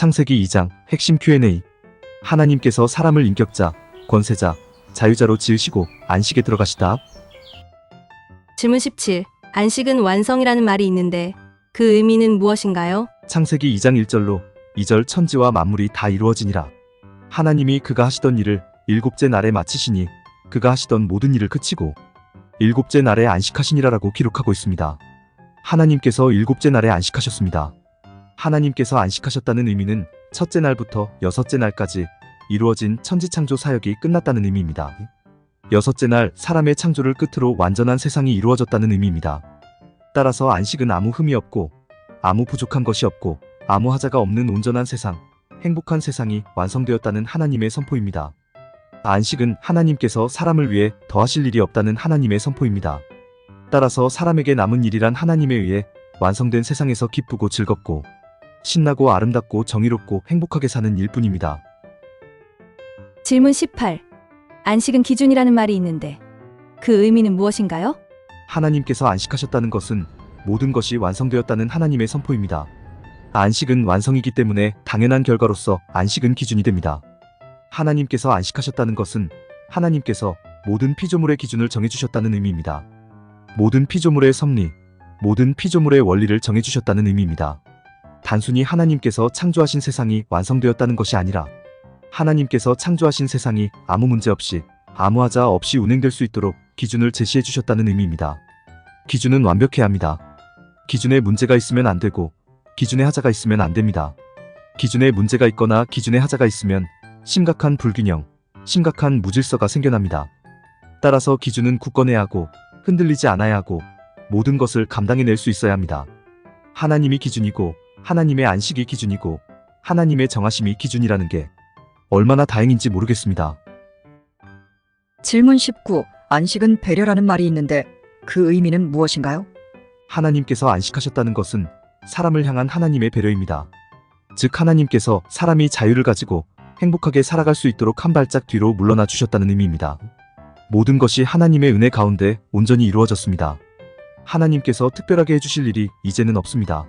창세기 2장 핵심 Q&A 하나님께서 사람을 인격자, 권세자, 자유자로 지으시고 안식에 들어가시다. 질문 17. 안식은 완성이라는 말이 있는데 그 의미는 무엇인가요? 창세기 2장 1절로 2절 천지와 만물이 다 이루어지니라. 하나님이 그가 하시던 일을 일곱째 날에 마치시니 그가 하시던 모든 일을 그치고 일곱째 날에 안식하시니라라고 기록하고 있습니다. 하나님께서 일곱째 날에 안식하셨습니다. 하나님께서 안식하셨다는 의미는 첫째 날부터 여섯째 날까지 이루어진 천지창조 사역이 끝났다는 의미입니다. 여섯째 날 사람의 창조를 끝으로 완전한 세상이 이루어졌다는 의미입니다. 따라서 안식은 아무 흠이 없고 아무 부족한 것이 없고 아무 하자가 없는 온전한 세상, 행복한 세상이 완성되었다는 하나님의 선포입니다. 안식은 하나님께서 사람을 위해 더하실 일이 없다는 하나님의 선포입니다. 따라서 사람에게 남은 일이란 하나님에 의해 완성된 세상에서 기쁘고 즐겁고 신나고 아름답고 정의롭고 행복하게 사는 일뿐입니다. 질문 18. 안식은 기준이라는 말이 있는데 그 의미는 무엇인가요? 하나님께서 안식하셨다는 것은 모든 것이 완성되었다는 하나님의 선포입니다. 안식은 완성이기 때문에 당연한 결과로서 안식은 기준이 됩니다. 하나님께서 안식하셨다는 것은 하나님께서 모든 피조물의 기준을 정해주셨다는 의미입니다. 모든 피조물의 섭리, 모든 피조물의 원리를 정해주셨다는 의미입니다. 단순히 하나님께서 창조하신 세상이 완성되었다는 것이 아니라 하나님께서 창조하신 세상이 아무 문제 없이 아무 하자 없이 운행될 수 있도록 기준을 제시해 주셨다는 의미입니다. 기준은 완벽해야 합니다. 기준에 문제가 있으면 안 되고 기준에 하자가 있으면 안 됩니다. 기준에 문제가 있거나 기준에 하자가 있으면 심각한 불균형, 심각한 무질서가 생겨납니다. 따라서 기준은 굳건해야 하고 흔들리지 않아야 하고 모든 것을 감당해낼 수 있어야 합니다. 하나님이 기준이고 하나님의 안식이 기준이고 하나님의 정하심이 기준이라는 게 얼마나 다행인지 모르겠습니다. 질문 19. 안식은 배려라는 말이 있는데 그 의미는 무엇인가요? 하나님께서 안식하셨다는 것은 사람을 향한 하나님의 배려입니다. 즉 하나님께서 사람이 자유를 가지고 행복하게 살아갈 수 있도록 한 발짝 뒤로 물러나 주셨다는 의미입니다. 모든 것이 하나님의 은혜 가운데 온전히 이루어졌습니다. 하나님께서 특별하게 해주실 일이 이제는 없습니다.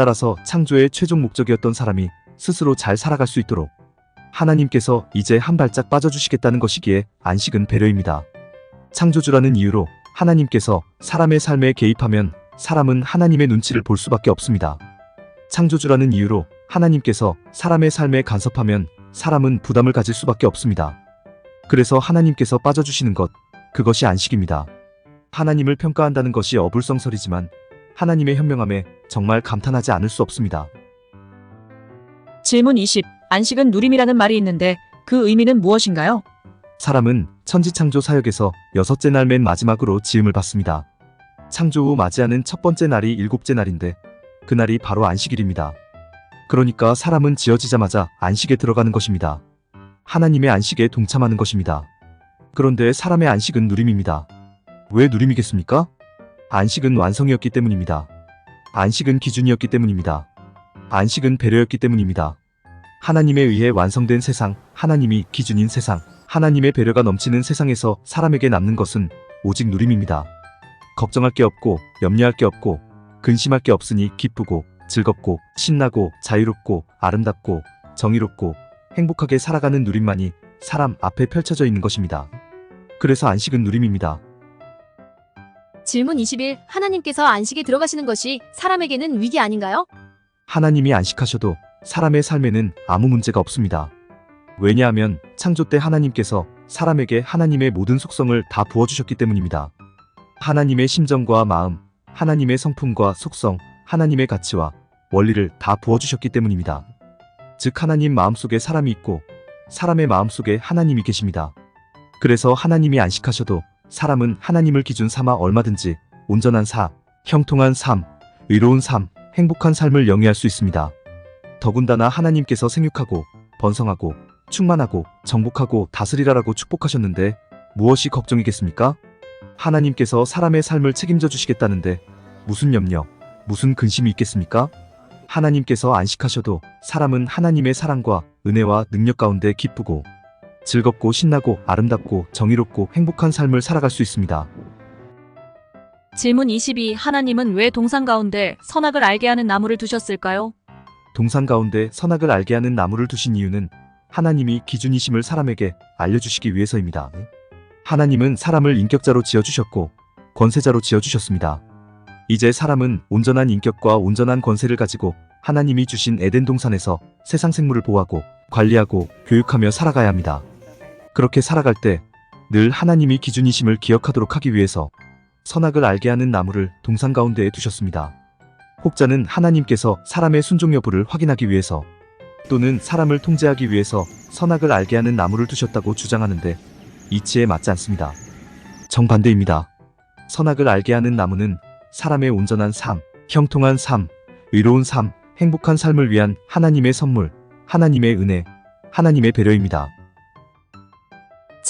따라서 창조의 최종 목적이었던 사람이 스스로 잘 살아갈 수 있도록 하나님께서 이제 한 발짝 빠져주시겠다는 것이기에 안식은 배려입니다. 창조주라는 이유로 하나님께서 사람의 삶에 개입하면 사람은 하나님의 눈치를 볼 수밖에 없습니다. 창조주라는 이유로 하나님께서 사람의 삶에 간섭하면 사람은 부담을 가질 수밖에 없습니다. 그래서 하나님께서 빠져주시는 것, 그것이 안식입니다. 하나님을 평가한다는 것이 어불성설이지만 하나님의 현명함에 정말 감탄하지 않을 수 없습니다. 질문 20. 안식은 누림이라는 말이 있는데 그 의미는 무엇인가요? 사람은 천지창조 사역에서 여섯째 날 맨 마지막으로 지음을 받습니다. 창조 후 맞이하는 첫 번째 날이 일곱째 날인데 그날이 바로 안식일입니다. 그러니까 사람은 지어지자마자 안식에 들어가는 것입니다. 하나님의 안식에 동참하는 것입니다. 그런데 사람의 안식은 누림입니다. 왜 누림이겠습니까? 안식은 완성이었기 때문입니다. 안식은 기준이었기 때문입니다. 안식은 배려였기 때문입니다. 하나님에 의해 완성된 세상, 하나님이 기준인 세상, 하나님의 배려가 넘치는 세상에서 사람에게 남는 것은 오직 누림입니다. 걱정할 게 없고 염려할 게 없고 근심할 게 없으니 기쁘고 즐겁고 신나고 자유롭고 아름답고 정의롭고 행복하게 살아가는 누림만이 사람 앞에 펼쳐져 있는 것입니다. 그래서 안식은 누림입니다. 질문 21. 하나님께서 안식에 들어가시는 것이 사람에게는 위기 아닌가요? 하나님이 안식하셔도 사람의 삶에는 아무 문제가 없습니다. 왜냐하면 창조 때 하나님께서 사람에게 하나님의 모든 속성을 다 부어주셨기 때문입니다. 하나님의 심정과 마음, 하나님의 성품과 속성, 하나님의 가치와 원리를 다 부어주셨기 때문입니다. 즉 하나님 마음속에 사람이 있고 사람의 마음속에 하나님이 계십니다. 그래서 하나님이 안식하셔도 사람은 하나님을 기준 삼아 얼마든지 온전한 사, 형통한 삶, 의로운 삶, 행복한 삶을 영위할 수 있습니다. 더군다나 하나님께서 생육하고 번성하고 충만하고 정복하고 다스리라라고 축복하셨는데 무엇이 걱정이겠습니까? 하나님께서 사람의 삶을 책임져 주시겠다는데 무슨 염려, 무슨 근심이 있겠습니까? 하나님께서 안식하셔도 사람은 하나님의 사랑과 은혜와 능력 가운데 기쁘고 즐겁고 신나고 아름답고 정의롭고 행복한 삶을 살아갈 수 있습니다. 질문 22. 하나님은 왜 동산 가운데 선악을 알게 하는 나무를 두셨을까요? 동산 가운데 선악을 알게 하는 나무를 두신 이유는 하나님이 기준이심을 사람에게 알려주시기 위해서입니다. 하나님은 사람을 인격자로 지어주셨고 권세자로 지어주셨습니다. 이제 사람은 온전한 인격과 온전한 권세를 가지고 하나님이 주신 에덴 동산에서 세상 생물을 보호하고 관리하고 교육하며 살아가야 합니다. 그렇게 살아갈 때 늘 하나님이 기준이심을 기억하도록 하기 위해서 선악을 알게 하는 나무를 동산 가운데에 두셨습니다. 혹자는 하나님께서 사람의 순종 여부를 확인하기 위해서 또는 사람을 통제하기 위해서 선악을 알게 하는 나무를 두셨다고 주장하는데 이치에 맞지 않습니다. 정반대입니다. 선악을 알게 하는 나무는 사람의 온전한 삶, 형통한 삶, 의로운 삶, 행복한 삶을 위한 하나님의 선물, 하나님의 은혜, 하나님의 배려입니다.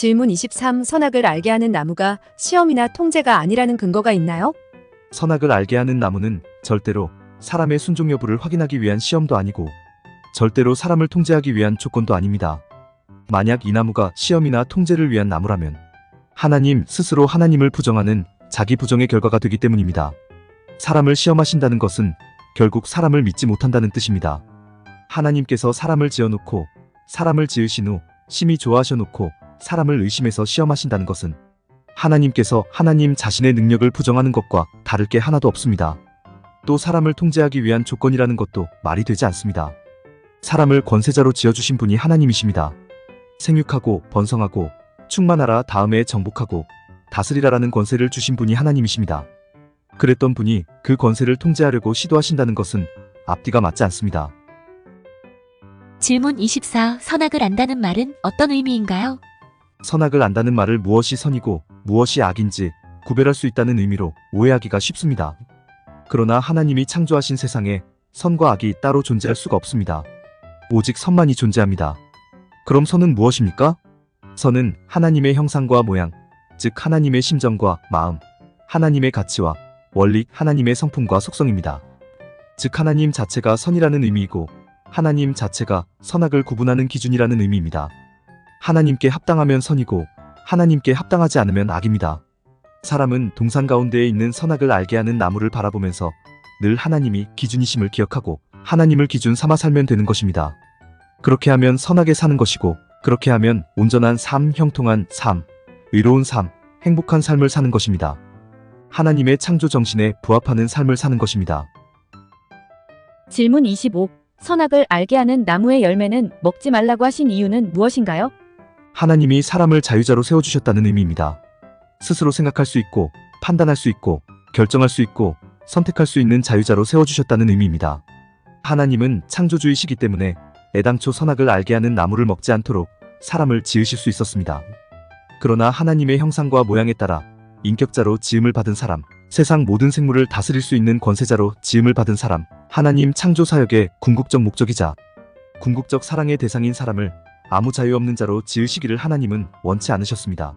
질문 23. 선악을 알게 하는 나무가 시험이나 통제가 아니라는 근거가 있나요? 선악을 알게 하는 나무는 절대로 사람의 순종 여부를 확인하기 위한 시험도 아니고 절대로 사람을 통제하기 위한 조건도 아닙니다. 만약 이 나무가 시험이나 통제를 위한 나무라면 하나님 스스로 하나님을 부정하는 자기 부정의 결과가 되기 때문입니다. 사람을 시험하신다는 것은 결국 사람을 믿지 못한다는 뜻입니다. 하나님께서 사람을 지어놓고 사람을 지으신 후 심히 좋아하셔놓고 사람을 의심해서 시험하신다는 것은 하나님께서 하나님 자신의 능력을 부정하는 것과 다를 게 하나도 없습니다. 또 사람을 통제하기 위한 조건이라는 것도 말이 되지 않습니다. 사람을 권세자로 지어주신 분이 하나님이십니다. 생육하고 번성하고 충만하라 다음에 정복하고 다스리라라는 권세를 주신 분이 하나님이십니다. 그랬던 분이 그 권세를 통제하려고 시도하신다는 것은 앞뒤가 맞지 않습니다. 질문 24. 선악을 안다는 말은 어떤 의미인가요? 선악을 안다는 말을 무엇이 선이고 무엇이 악인지 구별할 수 있다는 의미로 오해하기가 쉽습니다. 그러나 하나님이 창조하신 세상에 선과 악이 따로 존재할 수가 없습니다. 오직 선만이 존재합니다. 그럼 선은 무엇입니까? 선은 하나님의 형상과 모양, 즉 하나님의 심정과 마음, 하나님의 가치와 원리, 하나님의 성품과 속성입니다. 즉 하나님 자체가 선이라는 의미이고 하나님 자체가 선악을 구분하는 기준이라는 의미입니다. 하나님께 합당하면 선이고 하나님께 합당하지 않으면 악입니다. 사람은 동산 가운데에 있는 선악을 알게 하는 나무를 바라보면서 늘 하나님이 기준이심을 기억하고 하나님을 기준 삼아 살면 되는 것입니다. 그렇게 하면 선하게 사는 것이고 그렇게 하면 온전한 삶, 형통한 삶, 의로운 삶, 행복한 삶을 사는 것입니다. 하나님의 창조 정신에 부합하는 삶을 사는 것입니다. 질문 25. 선악을 알게 하는 나무의 열매는 먹지 말라고 하신 이유는 무엇인가요? 하나님이 사람을 자유자로 세워주셨다는 의미입니다. 스스로 생각할 수 있고, 판단할 수 있고, 결정할 수 있고, 선택할 수 있는 자유자로 세워주셨다는 의미입니다. 하나님은 창조주이시기 때문에 애당초 선악을 알게 하는 나무를 먹지 않도록 사람을 지으실 수 있었습니다. 그러나 하나님의 형상과 모양에 따라 인격자로 지음을 받은 사람, 세상 모든 생물을 다스릴 수 있는 권세자로 지음을 받은 사람, 하나님 창조 사역의 궁극적 목적이자 궁극적 사랑의 대상인 사람을 아무 자유 없는 자로 지으시기를 하나님은 원치 않으셨습니다.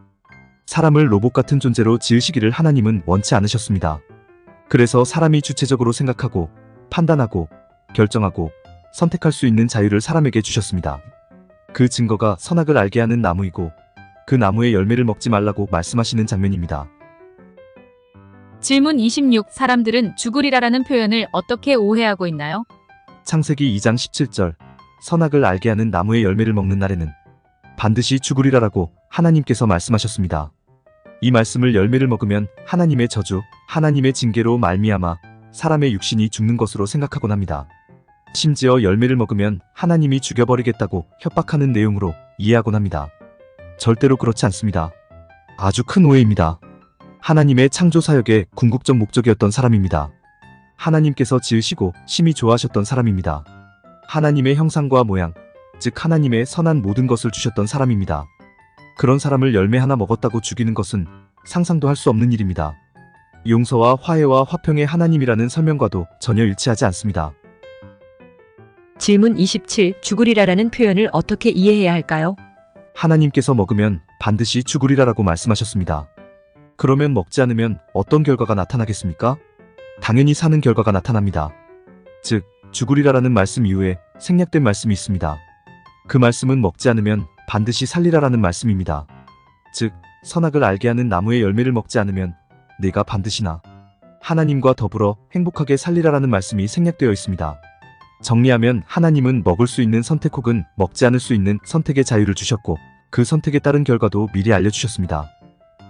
사람을 로봇 같은 존재로 지으시기를 하나님은 원치 않으셨습니다. 그래서 사람이 주체적으로 생각하고 판단하고 결정하고 선택할 수 있는 자유를 사람에게 주셨습니다. 그 증거가 선악을 알게 하는 나무이고 그 나무의 열매를 먹지 말라고 말씀하시는 장면입니다. 질문 26. 사람들은 죽으리라라는 표현을 어떻게 오해하고 있나요? 창세기 2장 17절 선악을 알게 하는 나무의 열매를 먹는 날에는 반드시 죽으리라라고 하나님께서 말씀하셨습니다. 이 말씀을 열매를 먹으면 하나님의 저주, 하나님의 징계로 말미암아 사람의 육신이 죽는 것으로 생각하곤 합니다. 심지어 열매를 먹으면 하나님이 죽여버리겠다고 협박하는 내용으로 이해하곤 합니다. 절대로 그렇지 않습니다. 아주 큰 오해입니다. 하나님의 창조 사역의 궁극적 목적이었던 사람입니다. 하나님께서 지으시고 심히 좋아하셨던 사람입니다. 하나님의 형상과 모양, 즉 하나님의 선한 모든 것을 주셨던 사람입니다. 그런 사람을 열매 하나 먹었다고 죽이는 것은 상상도 할 수 없는 일입니다. 용서와 화해와 화평의 하나님이라는 설명과도 전혀 일치하지 않습니다. 질문 27. 죽으리라라는 표현을 어떻게 이해해야 할까요? 하나님께서 먹으면 반드시 죽으리라라고 말씀하셨습니다. 그러면 먹지 않으면 어떤 결과가 나타나겠습니까? 당연히 사는 결과가 나타납니다. 즉, 죽으리라라는 말씀 이후에 생략된 말씀이 있습니다. 그 말씀은 먹지 않으면 반드시 살리라라는 말씀입니다. 즉, 선악을 알게 하는 나무의 열매를 먹지 않으면 내가 반드시나 하나님과 더불어 행복하게 살리라라는 말씀이 생략되어 있습니다. 정리하면 하나님은 먹을 수 있는 선택 혹은 먹지 않을 수 있는 선택의 자유를 주셨고 그 선택에 따른 결과도 미리 알려주셨습니다.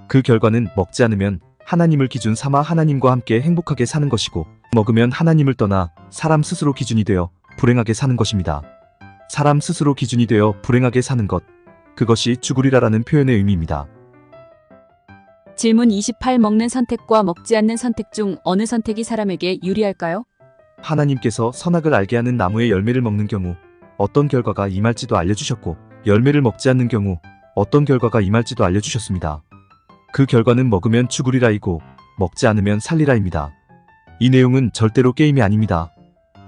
그 결과는 먹지 않으면 하나님을 기준 삼아 하나님과 함께 행복하게 사는 것이고 먹으면 하나님을 떠나 사람 스스로 기준이 되어 불행하게 사는 것입니다. 사람 스스로 기준이 되어 불행하게 사는 것 그것이 죽으리라라는 표현의 의미입니다. 질문 28 먹는 선택과 먹지 않는 선택 중 어느 선택이 사람에게 유리할까요? 하나님께서 선악을 알게 하는 나무의 열매를 먹는 경우 어떤 결과가 임할지도 알려주셨고 열매를 먹지 않는 경우 어떤 결과가 임할지도 알려주셨습니다. 그 결과는 먹으면 죽으리라이고 먹지 않으면 살리라입니다. 이 내용은 절대로 게임이 아닙니다.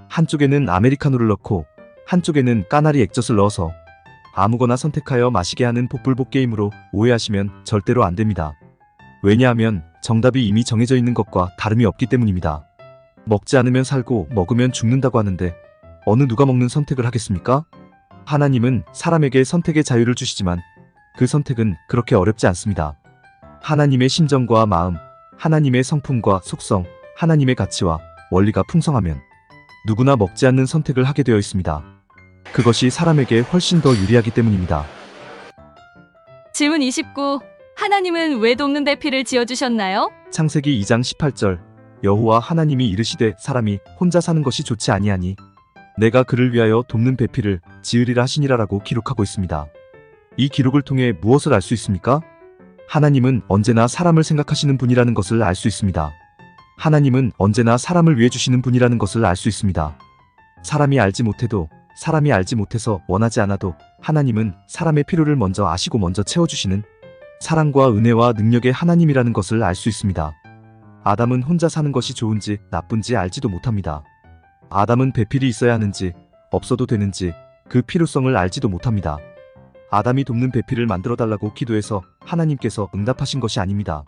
한쪽에는 아메리카노를 넣고 한쪽에는 까나리 액젓을 넣어서 아무거나 선택하여 마시게 하는 복불복 게임으로 오해하시면 절대로 안 됩니다. 왜냐하면 정답이 이미 정해져 있는 것과 다름이 없기 때문입니다. 먹지 않으면 살고 먹으면 죽는다고 하는데 어느 누가 먹는 선택을 하겠습니까? 하나님은 사람에게 선택의 자유를 주시지만 그 선택은 그렇게 어렵지 않습니다. 하나님의 심정과 마음, 하나님의 성품과 속성, 하나님의 가치와 원리가 풍성하면 누구나 먹지 않는 선택을 하게 되어 있습니다. 그것이 사람에게 훨씬 더 유리하기 때문입니다. 질문 29. 하나님은 왜 돕는 배필을 지어주셨나요? 창세기 2장 18절 여호와 하나님이 이르시되 사람이 혼자 사는 것이 좋지 아니하니 내가 그를 위하여 돕는 배필을 지으리라 하시니라라고 기록하고 있습니다. 이 기록을 통해 무엇을 알 수 있습니까? 하나님은 언제나 사람을 생각하시는 분이라는 것을 알 수 있습니다. 하나님은 언제나 사람을 위해 주시는 분이라는 것을 알 수 있습니다. 사람이 알지 못해도 사람이 알지 못해서 원하지 않아도 하나님은 사람의 필요를 먼저 아시고 먼저 채워주시는 사랑과 은혜와 능력의 하나님이라는 것을 알 수 있습니다. 아담은 혼자 사는 것이 좋은지 나쁜지 알지도 못합니다. 아담은 배필이 있어야 하는지 없어도 되는지 그 필요성을 알지도 못합니다. 아담이 돕는 배필을 만들어 달라고 기도해서 하나님께서 응답하신 것이 아닙니다.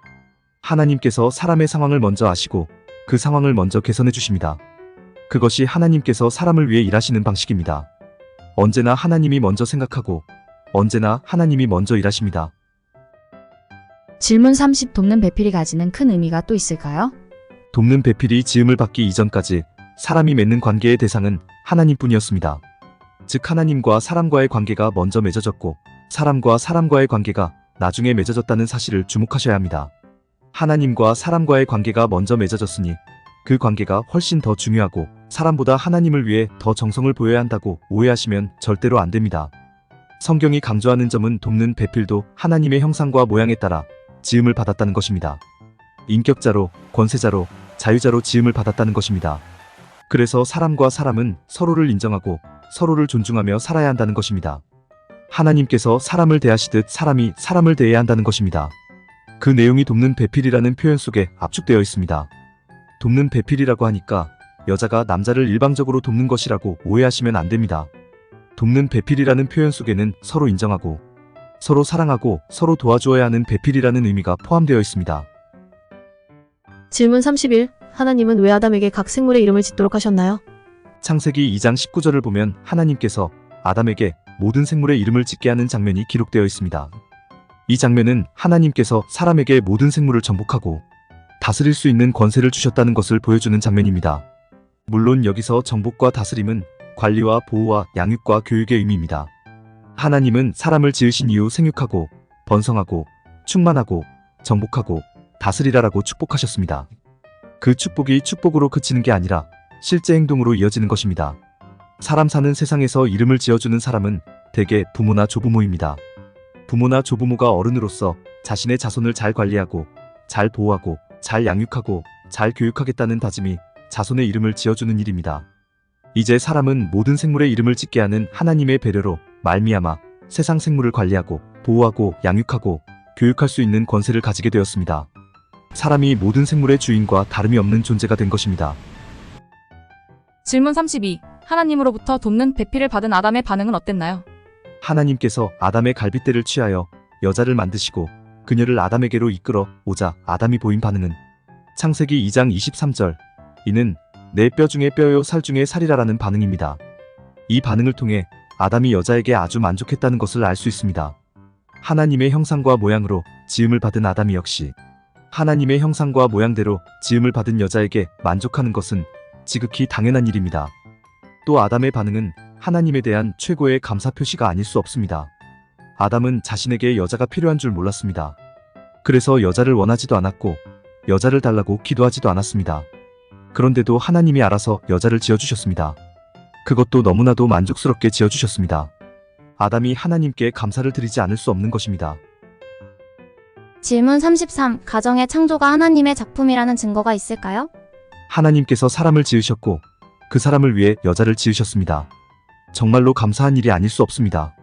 하나님께서 사람의 상황을 먼저 아시고 그 상황을 먼저 개선해 주십니다. 그것이 하나님께서 사람을 위해 일하시는 방식입니다. 언제나 하나님이 먼저 생각하고 언제나 하나님이 먼저 일하십니다. 질문 30 돕는 배필이 가지는 큰 의미가 또 있을까요? 돕는 배필이 지음을 받기 이전까지 사람이 맺는 관계의 대상은 하나님뿐이었습니다. 즉 하나님과 사람과의 관계가 먼저 맺어졌고 사람과 사람과의 관계가 나중에 맺어졌다는 사실을 주목하셔야 합니다. 하나님과 사람과의 관계가 먼저 맺어졌으니 그 관계가 훨씬 더 중요하고 사람보다 하나님을 위해 더 정성을 보여야 한다고 오해하시면 절대로 안 됩니다. 성경이 강조하는 점은 돕는 배필도 하나님의 형상과 모양에 따라 지음을 받았다는 것입니다. 인격자로, 권세자로, 자유자로 지음을 받았다는 것입니다. 그래서 사람과 사람은 서로를 인정하고 서로를 존중하며 살아야 한다는 것입니다. 하나님께서 사람을 대하시듯 사람이 사람을 대해야 한다는 것입니다. 그 내용이 돕는 배필이라는 표현 속에 압축되어 있습니다. 돕는 배필이라고 하니까 여자가 남자를 일방적으로 돕는 것이라고 오해하시면 안 됩니다. 돕는 배필이라는 표현 속에는 서로 인정하고 서로 사랑하고 서로 도와주어야 하는 배필이라는 의미가 포함되어 있습니다. 질문 31. 하나님은 왜 아담에게 각 생물의 이름을 짓도록 하셨나요? 창세기 2장 19절을 보면 하나님께서 아담에게 모든 생물의 이름을 짓게 하는 장면이 기록되어 있습니다. 이 장면은 하나님께서 사람에게 모든 생물을 정복하고 다스릴 수 있는 권세를 주셨다는 것을 보여주는 장면입니다. 물론 여기서 정복과 다스림은 관리와 보호와 양육과 교육의 의미입니다. 하나님은 사람을 지으신 이후 생육하고 번성하고 충만하고 정복하고 다스리라라고 축복하셨습니다. 그 축복이 축복으로 그치는 게 아니라 실제 행동으로 이어지는 것입니다. 사람 사는 세상에서 이름을 지어주는 사람은 대개 부모나 조부모입니다. 부모나 조부모가 어른으로서 자신의 자손을 잘 관리하고 잘 보호하고 잘 양육하고 잘 교육하겠다는 다짐이 자손의 이름을 지어주는 일입니다. 이제 사람은 모든 생물의 이름을 짓게 하는 하나님의 배려로 말미암아 세상 생물을 관리하고 보호하고 양육하고 교육할 수 있는 권세를 가지게 되었습니다. 사람이 모든 생물의 주인과 다름이 없는 존재가 된 것입니다. 질문 32. 하나님으로부터 돕는 배필을 받은 아담의 반응은 어땠나요? 하나님께서 아담의 갈빗대를 취하여 여자를 만드시고 그녀를 아담에게로 이끌어 오자 아담이 보인 반응은 창세기 2장 23절 이는 내 뼈 중에 뼈요 살 중에 살이라라는 반응입니다. 이 반응을 통해 아담이 여자에게 아주 만족했다는 것을 알 수 있습니다. 하나님의 형상과 모양으로 지음을 받은 아담이 역시 하나님의 형상과 모양대로 지음을 받은 여자에게 만족하는 것은 지극히 당연한 일입니다. 또 아담의 반응은 하나님에 대한 최고의 감사 표시가 아닐 수 없습니다. 아담은 자신에게 여자가 필요한 줄 몰랐습니다. 그래서 여자를 원하지도 않았고 여자를 달라고 기도하지도 않았습니다. 그런데도 하나님이 알아서 여자를 지어주셨습니다. 그것도 너무나도 만족스럽게 지어주셨습니다. 아담이 하나님께 감사를 드리지 않을 수 없는 것입니다. 질문 33. 가정의 창조가 하나님의 작품이라는 증거가 있을까요? 하나님께서 사람을 지으셨고 그 사람을 위해 여자를 지으셨습니다. 정말로 감사한 일이 아닐 수 없습니다.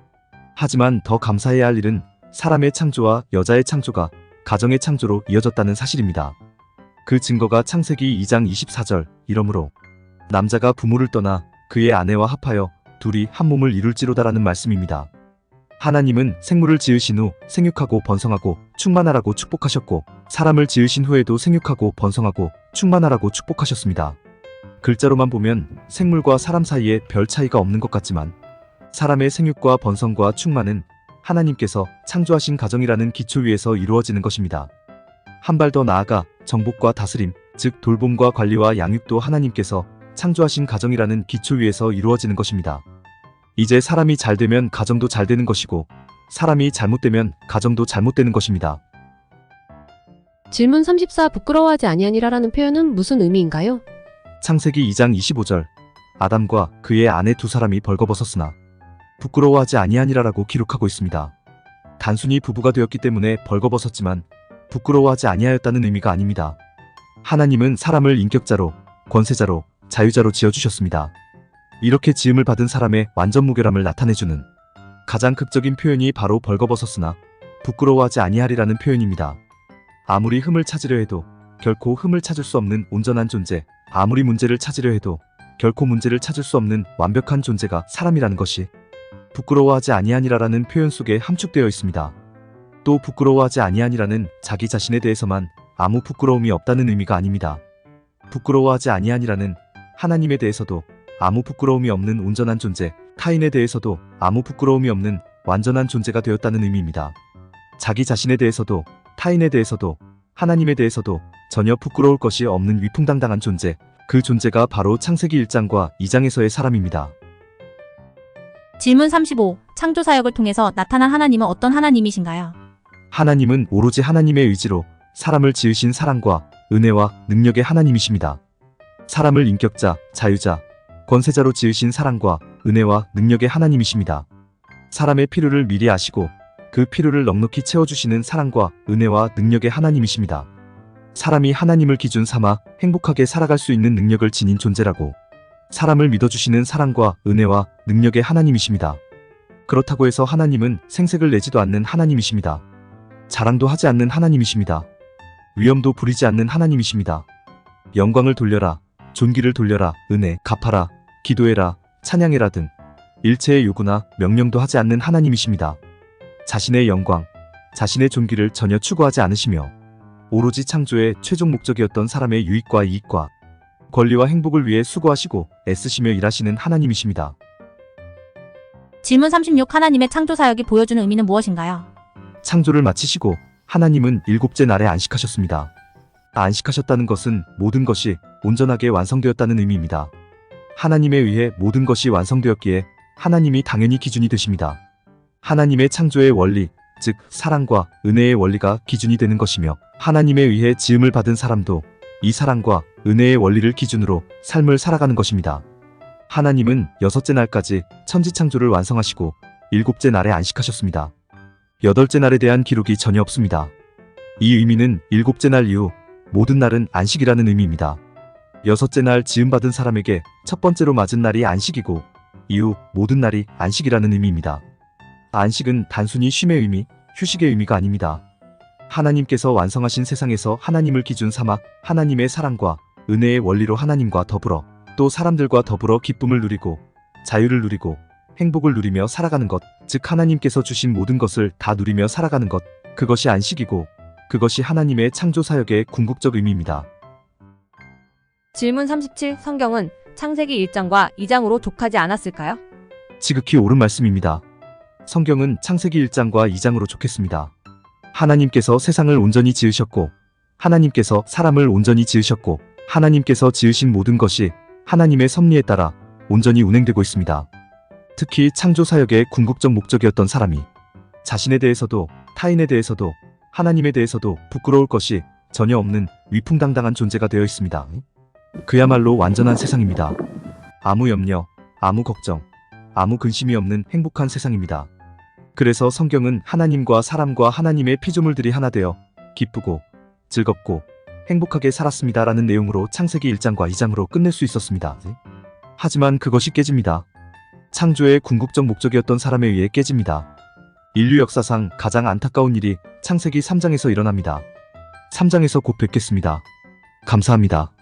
하지만 더 감사해야 할 일은 사람의 창조와 여자의 창조가 가정의 창조로 이어졌다는 사실입니다. 그 증거가 창세기 2장 24절 이러므로 남자가 부모를 떠나 그의 아내와 합하여 둘이 한 몸을 이룰지로다라는 말씀입니다. 하나님은 생물을 지으신 후 생육하고 번성하고 충만하라고 축복하셨고 사람을 지으신 후에도 생육하고 번성하고 충만하라고 축복하셨습니다. 글자로만 보면 생물과 사람 사이에 별 차이가 없는 것 같지만 사람의 생육과 번성과 충만은 하나님께서 창조하신 가정이라는 기초 위에서 이루어지는 것입니다. 한 발 더 나아가 정복과 다스림, 즉 돌봄과 관리와 양육도 하나님께서 창조하신 가정이라는 기초 위에서 이루어지는 것입니다. 이제 사람이 잘 되면 가정도 잘 되는 것이고 사람이 잘못되면 가정도 잘못되는 것입니다. 질문 34 부끄러워하지 아니하니라라는 표현은 무슨 의미인가요? 창세기 2장 25절 아담과 그의 아내 두 사람이 벌거벗었으나 부끄러워하지 아니하니라라고 기록하고 있습니다. 단순히 부부가 되었기 때문에 벌거벗었지만 부끄러워하지 아니하였다는 의미가 아닙니다. 하나님은 사람을 인격자로 권세자로 자유자로 지어주셨습니다. 이렇게 지음을 받은 사람의 완전 무결함을 나타내주는 가장 극적인 표현이 바로 벌거벗었으나 부끄러워하지 아니하리라는 표현입니다. 아무리 흠을 찾으려 해도 결코 흠을 찾을 수 없는 온전한 존재, 아무리 문제를 찾으려 해도 결코 문제를 찾을 수 없는 완벽한 존재가 사람이라는 것이 부끄러워하지 아니하니라라는 표현 속에 함축되어 있습니다. 또 부끄러워하지 아니하니라는 자기 자신에 대해서만 아무 부끄러움이 없다는 의미가 아닙니다. 부끄러워하지 아니하니라는 하나님에 대해서도 아무 부끄러움이 없는 온전한 존재, 타인에 대해서도 아무 부끄러움이 없는 완전한 존재가 되었다는 의미입니다. 자기 자신에 대해서도 타인에 대해서도 하나님에 대해서도 전혀 부끄러울 것이 없는 위풍당당한 존재, 그 존재가 바로 창세기 1장과 2장에서의 사람입니다. 질문 35. 창조 사역을 통해서 나타난 하나님은 어떤 하나님이신가요? 하나님은 오로지 하나님의 의지로 사람을 지으신 사랑과 은혜와 능력의 하나님이십니다. 사람을 인격자, 자유자, 권세자로 지으신 사랑과 은혜와 능력의 하나님이십니다. 사람의 필요를 미리 아시고 그 필요를 넉넉히 채워주시는 사랑과 은혜와 능력의 하나님이십니다. 사람이 하나님을 기준 삼아 행복하게 살아갈 수 있는 능력을 지닌 존재라고 사람을 믿어주시는 사랑과 은혜와 능력의 하나님이십니다. 그렇다고 해서 하나님은 생색을 내지도 않는 하나님이십니다. 자랑도 하지 않는 하나님이십니다. 위험도 부리지 않는 하나님이십니다. 영광을 돌려라, 존귀를 돌려라, 은혜, 갚아라, 기도해라, 찬양해라 등 일체의 요구나 명령도 하지 않는 하나님이십니다. 자신의 영광, 자신의 존귀를 전혀 추구하지 않으시며 오로지 창조의 최종 목적이었던 사람의 유익과 이익과 권리와 행복을 위해 수고하시고 애쓰시며 일하시는 하나님이십니다. 질문 36. 하나님의 창조 사역이 보여주는 의미는 무엇인가요? 창조를 마치시고 하나님은 일곱째 날에 안식하셨습니다. 안식하셨다는 것은 모든 것이 온전하게 완성되었다는 의미입니다. 하나님에 의해 모든 것이 완성되었기에 하나님이 당연히 기준이 되십니다. 하나님의 창조의 원리, 즉 사랑과 은혜의 원리가 기준이 되는 것이며 하나님에 의해 지음을 받은 사람도 이 사랑과 은혜의 원리를 기준으로 삶을 살아가는 것입니다. 하나님은 여섯째 날까지 천지 창조를 완성하시고 일곱째 날에 안식하셨습니다. 여덟째 날에 대한 기록이 전혀 없습니다. 이 의미는 일곱째 날 이후 모든 날은 안식이라는 의미입니다. 여섯째 날 지음받은 사람에게 첫 번째로 맞은 날이 안식이고 이후 모든 날이 안식이라는 의미입니다. 안식은 단순히 쉼의 의미, 휴식의 의미가 아닙니다. 하나님께서 완성하신 세상에서 하나님을 기준 삼아 하나님의 사랑과 은혜의 원리로 하나님과 더불어 또 사람들과 더불어 기쁨을 누리고 자유를 누리고 행복을 누리며 살아가는 것, 즉 하나님께서 주신 모든 것을 다 누리며 살아가는 것, 그것이 안식이고 그것이 하나님의 창조 사역의 궁극적 의미입니다. 질문 37. 성경은 창세기 1장과 2장으로 족하지 않았을까요? 지극히 옳은 말씀입니다. 성경은 창세기 1장과 2장으로 족했습니다. 하나님께서 세상을 온전히 지으셨고, 하나님께서 사람을 온전히 지으셨고, 하나님께서 지으신 모든 것이 하나님의 섭리에 따라 온전히 운행되고 있습니다. 특히 창조 사역의 궁극적 목적이었던 사람이 자신에 대해서도 타인에 대해서도 하나님에 대해서도 부끄러울 것이 전혀 없는 위풍당당한 존재가 되어 있습니다. 그야말로 완전한 세상입니다. 아무 염려, 아무 걱정, 아무 근심이 없는 행복한 세상입니다. 그래서 성경은 하나님과 사람과 하나님의 피조물들이 하나 되어 기쁘고 즐겁고 행복하게 살았습니다라는 내용으로 창세기 1장과 2장으로 끝낼 수 있었습니다. 하지만 그것이 깨집니다. 창조의 궁극적 목적이었던 사람에 의해 깨집니다. 인류 역사상 가장 안타까운 일이 창세기 3장에서 일어납니다. 3장에서 곧 뵙겠습니다. 감사합니다.